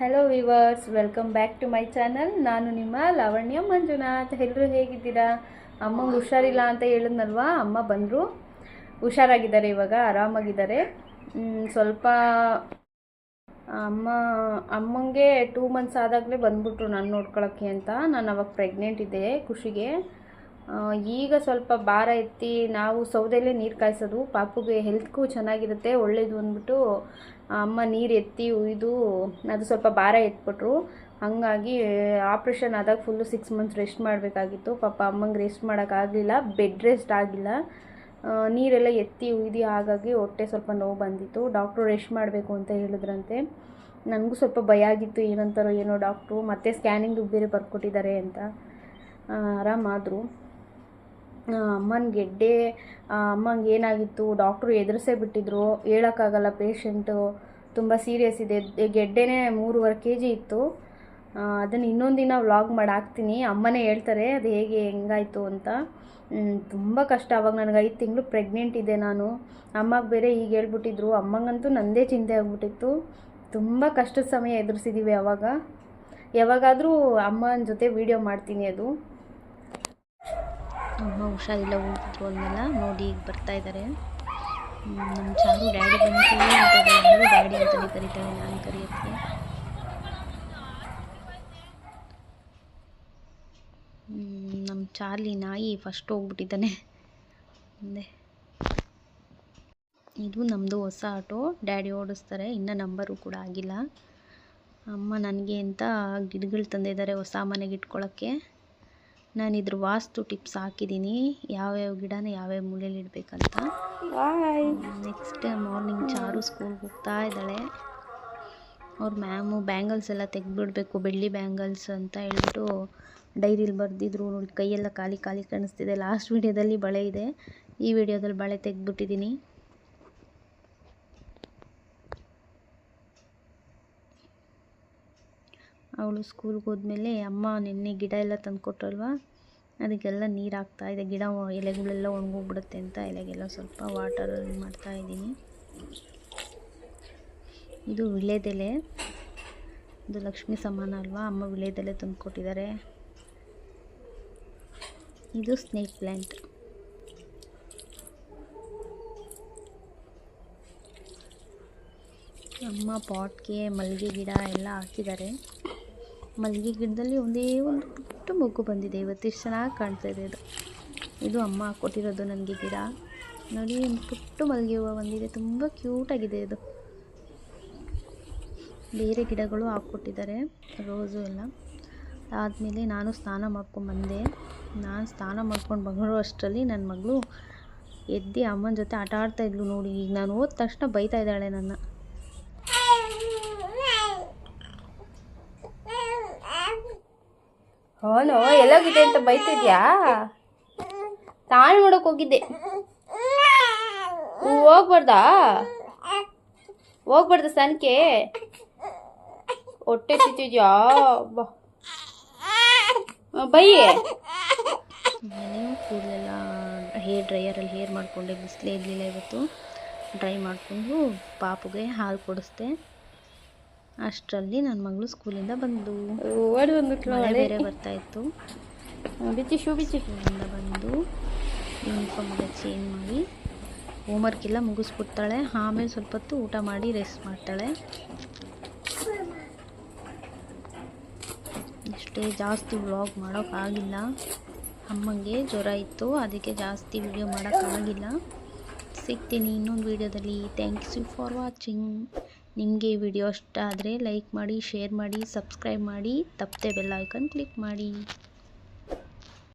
Hello viewers welcome back to my channel ನಾನು ನಿಮ್ಮ ಲಾವಣ್ಯ ಮಂಜುನಾಥ್. ಎಲ್ಲರೂ ಹೇಗಿದ್ದೀರಾ? ಅಮ್ಮಂಗೆ ಹುಷಾರಿಲ್ಲ ಅಂತ ಹೇಳಿದ್ನಲ್ವಾ? ಅಮ್ಮ ಬಂದರು. ಹುಷಾರಾಗಿದ್ದಾರೆ ಇವಾಗ, ಆರಾಮಾಗಿದ್ದಾರೆ. ಸ್ವಲ್ಪ ಅಮ್ಮ, ಅಮ್ಮಂಗೆ ಟೂ ಮಂತ್ಸ್ ಆದಾಗಲೇ ಬಂದ್ಬಿಟ್ರು ನಾನು ನೋಡ್ಕೊಳಕ್ಕೆ ಅಂತ. ನಾನು ಅವಾಗ ಪ್ರೆಗ್ನೆಂಟ್ ಇದ್ದೆ ಖುಷಿಗೆ. ಈಗ ಸ್ವಲ್ಪ ಭಾರ ಎತ್ತಿ ನಾವು ಸೌದೆಯಲ್ಲೇ ನೀರು ಕಾಯಿಸೋದು. ಪಾಪುಗೆ ಹೆಲ್ತ್ಗೂ ಚೆನ್ನಾಗಿರುತ್ತೆ, ಒಳ್ಳೇದು ಅಂದ್ಬಿಟ್ಟು ಅಮ್ಮ ನೀರು ಎತ್ತಿ ಉಯ್ದು ಅದು ಸ್ವಲ್ಪ ಭಾರ ಎತ್ಬಿಟ್ರು. ಹಾಗಾಗಿ ಆಪ್ರೇಷನ್ ಆದಾಗ ಫುಲ್ಲು ಸಿಕ್ಸ್ ಮಂತ್ಸ್ ರೆಸ್ಟ್ ಮಾಡಬೇಕಾಗಿತ್ತು. ಪಾಪ ಅಮ್ಮಂಗೆ ರೆಸ್ಟ್ ಮಾಡೋಕ್ಕಾಗಲಿಲ್ಲ ಬೆಡ್ ರೆಸ್ಟ್ ಆಗಿಲ್ಲ. ನೀರೆಲ್ಲ ಎತ್ತಿ ಉಯ್ದು ಹಾಗಾಗಿ ಹೊಟ್ಟೆ ಸ್ವಲ್ಪ ನೋವು ಬಂದಿತ್ತು. ಡಾಕ್ಟ್ರು ರೆಸ್ಟ್ ಮಾಡಬೇಕು ಅಂತ ಹೇಳಿದ್ರಂತೆ. ನನಗೂ ಸ್ವಲ್ಪ ಭಯ ಆಗಿತ್ತು, ಏನಂತಾರೋ ಏನೋ ಡಾಕ್ಟ್ರು ಮತ್ತೆ ಸ್ಕ್ಯಾನಿಂಗ್ ಬೇರೆ ಬರ್ಕೊಟ್ಟಿದ್ದಾರೆ ಅಂತ. ಆರಾಮಾದರು. ಅಮ್ಮನ ಗೆಡ್ಡೆ ಅಮ್ಮಂಗೆ ಏನಾಗಿತ್ತು? ಡಾಕ್ಟ್ರು ಎದುರಿಸೇ ಬಿಟ್ಟಿದ್ರು. ಹೇಳೋಕ್ಕಾಗಲ್ಲ ಪೇಷಂಟು ತುಂಬ ಸೀರಿಯಸ್ ಇದೆ. ಗೆಡ್ಡೆನೇ ಮೂರುವರೆ ಕೆ ಜಿ ಇತ್ತು ಅದನ್ನು ಇನ್ನೊಂದು ದಿನ ವ್ಲಾಗ್ ಮಾಡಿ ಹಾಕ್ತೀನಿ. ಅಮ್ಮನೇ ಹೇಳ್ತಾರೆ, ಅದು ಹೇಗೆ, ಹೆಂಗಾಯಿತು ಅಂತ. ತುಂಬ ಕಷ್ಟ. ಅವಾಗ ನನಗೆ ಐದು ತಿಂಗಳು ಪ್ರೆಗ್ನೆಂಟ್ ಇದೆ ನಾನು. ಅಮ್ಮಗೆ ಬೇರೆ ಈಗ ಹೇಳ್ಬಿಟ್ಟಿದ್ರು. ಅಮ್ಮಂಗಂತೂ ನಂದೇ ಚಿಂತೆ ಆಗ್ಬಿಟ್ಟಿತ್ತು. ತುಂಬ ಕಷ್ಟದ ಸಮಯ ಎದುರಿಸಿದ್ದೀವಿ ಅವಾಗ. ಯಾವಾಗಾದರೂ ಅಮ್ಮನ ಜೊತೆ ವೀಡಿಯೋ ಮಾಡ್ತೀನಿ ಅದು. ಅಮ್ಮ ಹುಷಾರಿಲ್ಲ ಹೋಗಿದ್ರು ಅಲ್ಲೆಲ್ಲ ನೋಡಿ ಈಗ ಬರ್ತಾ ಇದ್ದಾರೆ ನಮ್ಮ ಚಾರು ಡ್ಯಾಡಿ ಬಂತು ಅಂತ ಡ್ಯಾಡಿ ಅಂತಲೇ ಕರಿತಾರೆ, ನಾನು ಕರೆಯೋಕ್ಕೆ. ನಮ್ಮ ಚಾರ್ಲಿ ನಾಯಿ ಫಸ್ಟ್ ಹೋಗ್ಬಿಟ್ಟಿದ್ದಾನೆ. ಮುಂದೆ. ಇದು ನಮ್ಮದು ಹೊಸ ಆಟೋ, ಡ್ಯಾಡಿ ಓಡಿಸ್ತಾರೆ, ಇನ್ನೂ ನಂಬರು ಕೂಡ ಆಗಿಲ್ಲ. ಅಮ್ಮ ನನಗೆ ಅಂತ ಗಿಡಗಳು ತಂದಿದ್ದಾರೆ ಹೊಸ ಮನೆಗೆ ಇಟ್ಕೊಳ್ಳೋಕ್ಕೆ ನಾನು ಇದ್ರ ವಾಸ್ತು ಟಿಪ್ಸ್ ಹಾಕಿದ್ದೀನಿ. ಯಾವ್ಯಾವ ಗಿಡನ ಯಾವ್ಯಾವ ಮೂಲೆಯಲ್ಲಿ ಇಡಬೇಕಂತ. ನೆಕ್ಸ್ಟ್ ಮಾರ್ನಿಂಗ್ ಚಾರು ಸ್ಕೂಲ್ಗೆ ಹೋಗ್ತಾ ಇದ್ದಾಳೆ. ಅವ್ರ ಮ್ಯಾಮು ಬ್ಯಾಂಗಲ್ಸ್ ಎಲ್ಲ ತೆಗೆದ್ಬಿಡ್ಬೇಕು ಬೆಳ್ಳಿ ಬ್ಯಾಂಗಲ್ಸ್ ಅಂತ ಹೇಳ್ಬಿಟ್ಟು ಡೈರಿಲಿ ಬರೆದಿದ್ರು. ನೋಡಿ ಕೈಯೆಲ್ಲ ಖಾಲಿ ಖಾಲಿ ಕಾಣಿಸ್ತಿದೆ. ಲಾಸ್ಟ್ ವೀಡಿಯೋದಲ್ಲಿ ಬಳೆ ಇದೆ. ಈ ವಿಡಿಯೋದಲ್ಲಿ ಬಳೆ ತೆಗೆದ್ಬಿಟ್ಟಿದ್ದೀನಿ. ಅವಳು ಸ್ಕೂಲ್ಗೆ ಹೋದ್ಮೇಲೆ ಅಮ್ಮ ನಿನ್ನೆ ಗಿಡ ಎಲ್ಲ ತಂದುಕೊಟ್ರಲ್ವ? ಅದಕ್ಕೆಲ್ಲ ನೀರು ಹಾಕ್ತಾ ಇದೆ. ಗಿಡ ಎಲೆಗಳೆಲ್ಲ ಒಣಗೋಗ್ಬಿಡುತ್ತೆ ಅಂತ ಎಲೆಗೆಲ್ಲ ಸ್ವಲ್ಪ ವಾಟರ್ ಮಾಡ್ತಾ ಇದ್ದೀನಿ. ಇದು ವಿಳೆದೆಲೆ ಇದು ಲಕ್ಷ್ಮಿ ಸಮಾನ ಅಲ್ವಾ? ಅಮ್ಮ ವಿಳೆದೆಲೆ ತಂದುಕೊಟ್ಟಿದ್ದಾರೆ. ಇದು ಸ್ನೇಕ್ ಪ್ಲ್ಯಾಂಟ್ ಅಮ್ಮ ಪಾಟ್ಗೆ ಮಲ್ಲಿಗೆ ಗಿಡ ಎಲ್ಲ ಹಾಕಿದ್ದಾರೆ. ಮಲ್ಲಿಗೆ ಗಿಡದಲ್ಲಿ ಒಂದೇ ಒಂದು ಪುಟ್ಟ ಮಗು ಬಂದಿದೆ. ಇವತ್ತು ಎಷ್ಟು ಚೆನ್ನಾಗಿ ಕಾಣ್ತಾ ಇದೆ ಇದು ಇದು ಅಮ್ಮ ಕೊಟ್ಟಿರೋದು ನನಗೆ ಗಿಡ. ನೋಡಿ, ಒಂದು ಪುಟ್ಟ ಮಲ್ಲಿಗೆ ಹೂವು ಬಂದಿದೆ. ತುಂಬ ಕ್ಯೂಟಾಗಿದೆ ಇದು. ಬೇರೆ ಗಿಡಗಳು ಹಾಕ್ಕೊಟ್ಟಿದ್ದಾರೆ. ರೋಸು ಎಲ್ಲ. ಆದಮೇಲೆ ನಾನು ಸ್ನಾನ ಮಾಡ್ಕೊಂಡು ಬಂದೆ. ನಾನು ಸ್ನಾನ ಮಾಡ್ಕೊಂಡು ಬರೋ ಅಷ್ಟರಲ್ಲಿ ನನ್ನ ಮಗಳು ಎದ್ದು ಅಮ್ಮನ ಜೊತೆ ಆಟ ಆಡ್ತಾಯಿದ್ಲು ನೋಡಿ. ಈಗ ನಾನು ಹೋದ ತಕ್ಷಣ ಬೈತಾ ಇದ್ದಾಳೆ ನನ್ನ. ಅವನು ಎಲ್ಲೋಗಿದೆ ಅಂತ ಬೈತಿದ್ಯಾ? ತಾಳಿ ನೋಡಕ್ ಹೋಗಿದ್ದೆ. ಹೋಗ್ಬಾರ್ದಾ? ಹೋಗ್ಬಾರ್ದ ಸನ್ಕೆ. ಹೊಟ್ಟೆ ತಿಂತಿದ್ಯಾ ಬೈಯೇ ನಾನು ಕೂದಲೆಲ್ಲ ಹೇರ್ ಡ್ರೈಯರಲ್ಲಿ ಹೇರ್ ಮಾಡಿಕೊಂಡೆ, ಬಿಸಿಲೇ ಇರಲಿಲ್ಲ ಇವತ್ತು. ಡ್ರೈ ಮಾಡಿಕೊಂಡು ಪಾಪುಗೆ ಹಾಲು ಕೊಡಿಸ್ದೆ. ಅಷ್ಟರಲ್ಲಿ ನನ್ನ ಮಗಳು ಸ್ಕೂಲಿಂದ ಬಂದು. ಮಳೆ ಬೇರೆ ಬರ್ತಾ ಇತ್ತು ಬಿಚ್ಚಿ ಶೂ ಬಿಚ್ಚಿ. ಸ್ಕೂಲಿಂದ ಬಂದು ಯೂನಿಫಾರ್ಮ್ ಎಲ್ಲ ಚೇಂಜ್ ಮಾಡಿ ಹೋಮ್ವರ್ಕ್ ಎಲ್ಲ ಮುಗಿಸ್ಬಿಡ್ತಾಳೆ. ಆಮೇಲೆ ಸ್ವಲ್ಪ ಹೊತ್ತು ಊಟ ಮಾಡಿ ರೆಸ್ಟ್ ಮಾಡ್ತಾಳೆ. ಇಷ್ಟೇ ಜಾಸ್ತಿ ವ್ಲಾಗ್ ಮಾಡೋಕ್ಕಾಗಿಲ್ಲ ಅಮ್ಮಂಗೆ ಜ್ವರ ಇತ್ತು ಅದಕ್ಕೆ ಜಾಸ್ತಿ ವಿಡಿಯೋ ಮಾಡೋಕ್ಕಾಗಿಲ್ಲ ಸಿಗ್ತೀನಿ ಇನ್ನೊಂದು ವಿಡಿಯೋದಲ್ಲಿ ಥ್ಯಾಂಕ್ಸ್ ಯು ಫಾರ್ ವಾಚಿಂಗ್ ನಿಮಗೆ ಈ ವಿಡಿಯೋ ಇಷ್ಟ ಆದರೆ ಲೈಕ್ ಮಾಡಿ, ಶೇರ್ ಮಾಡಿ, ಸಬ್ಸ್ಕ್ರೈಬ್ ಮಾಡಿ, ತಪ್ಪದೆ ಬೆಲ್ ಐಕನ್ ಕ್ಲಿಕ್ ಮಾಡಿ.